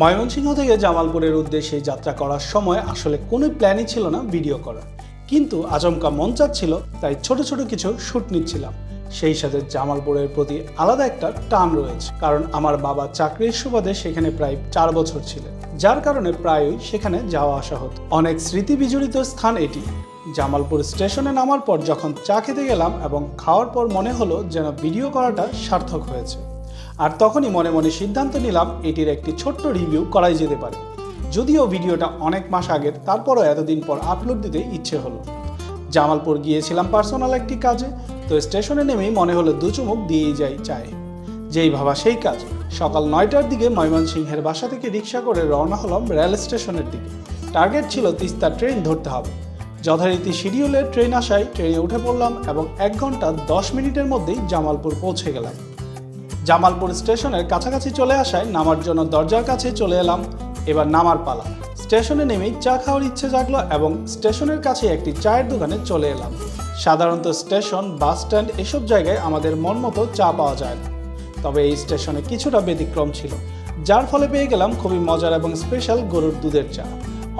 ময়মনসিংহ থেকে জামালপুরের উদ্দেশ্যে যাত্রা করার সময় আসলে কোনো প্ল্যানই ছিল না ভিডিও করার। কিন্তু আচমকা মন চাচ্ছিল, তাই ছোট ছোট কিছু শ্যুট নিচ্ছিলাম। সেই সাথে জামালপুরের প্রতি আলাদা একটা টান রয়েছে, কারণ আমার বাবা চাকরির সুবাদে সেখানে প্রায় চার বছর ছিলেন। যার কারণে প্রায়ই সেখানে যাওয়া আসা হতো। অনেক স্মৃতি বিজড়িত স্থান এটি। জামালপুর স্টেশনে নামার পর যখন চা খেতে গেলাম এবং খাওয়ার পর মনে হলো যেন ভিডিও করাটা সার্থক হয়েছে। আর তখনই মনে মনে সিদ্ধান্ত নিলাম এটির একটি ছোট্ট রিভিউ করাই যেতে পারে। যদিও ভিডিওটা অনেক মাস আগের, তারপরও এতদিন পর আপলোড দিতে ইচ্ছে হলো। জামালপুর গিয়েছিলাম পার্সোনাল একটি কাজে, তো স্টেশনে নেমেই মনে হলো দু চুমুক দিয়েই যাই চায়। যেই ভাবা সেই কাজ। সকাল নয়টার দিকে ময়মনসিংহের বাসা থেকে রিক্সা করে রওনা হলাম রেল স্টেশনের দিকে। টার্গেট ছিল তিস্তা ট্রেন ধরতে হবে। যথারীতি শিডিউলে ট্রেন আসায় ট্রেনে উঠে পড়লাম এবং এক ঘণ্টা দশ মিনিটের মধ্যেই জামালপুর পৌঁছে গেলাম। জামালপুর স্টেশনের কাছাকাছি চলে আসায় নামার জন্য দরজার কাছে চলে এলাম। এবার নামার পালা। স্টেশনে নেমেই চা খাওয়ার ইচ্ছে জাগলো এবং স্টেশনের কাছে একটি চায়ের দোকানে চলে এলাম। সাধারণত স্টেশন, বাস স্ট্যান্ড এসব জায়গায় আমাদের মন মতো চা পাওয়া যায় না। তবে এই স্টেশনে কিছুটা ব্যতিক্রম ছিল, যার ফলে পেয়ে গেলাম খুবই মজার এবং স্পেশাল গরুর দুধের চা।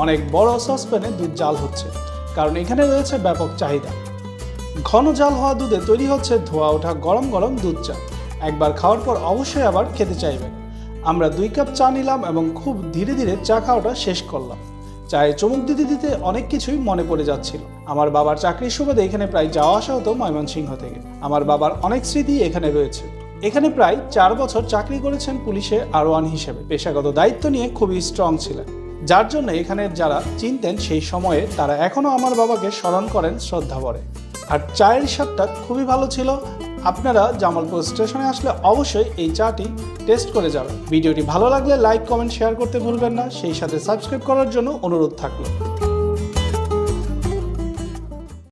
অনেক বড় সসপ্যানে দুধ জাল হচ্ছে, কারণ এখানে রয়েছে ব্যাপক চাহিদা। ঘন জাল হওয়া দুধে তৈরি হচ্ছে ধোয়া ওঠা গরম গরম দুধ চা। একবার খাওয়ার পর অবশ্যই আবার খেতে চাইবেন। আমরা দুই কাপ চা নিলাম এবং খুব ধীরে ধীরে চা খাওয়াটা শেষ করলাম। চায়ে চুমুক দিতে দিতে অনেক কিছুই মনে পড়ে যাচ্ছিল। আমার বাবার চাকরির সুবাদে এখানে প্রায় যাওয়া আসা হতো ময়মনসিংহ থেকে। আমার বাবার অনেক স্মৃতি এখানে রয়েছে। এখানে প্রায় চার বছর চাকরি করেছেন পুলিশে আরোয়ান হিসেবে। পেশাগত দায়িত্ব নিয়ে খুবই স্ট্রং ছিলেন। যার জন্য এখানের যারা চিনতেন সেই সময়ে তারা এখনও আমার বাবাকে স্মরণ করেন শ্রদ্ধা ভরে আর চায়ের স্বাদটা খুবই ভালো ছিল। আপনারা জামালপুর স্টেশনে আসলে অবশ্যই এই চাটি টেস্ট করে যাবেন। ভিডিওটি ভালো লাগলে লাইক, কমেন্ট, শেয়ার করতে ভুলবেন না। সেই সাথে সাবস্ক্রাইব করার জন্য অনুরোধ থাকল।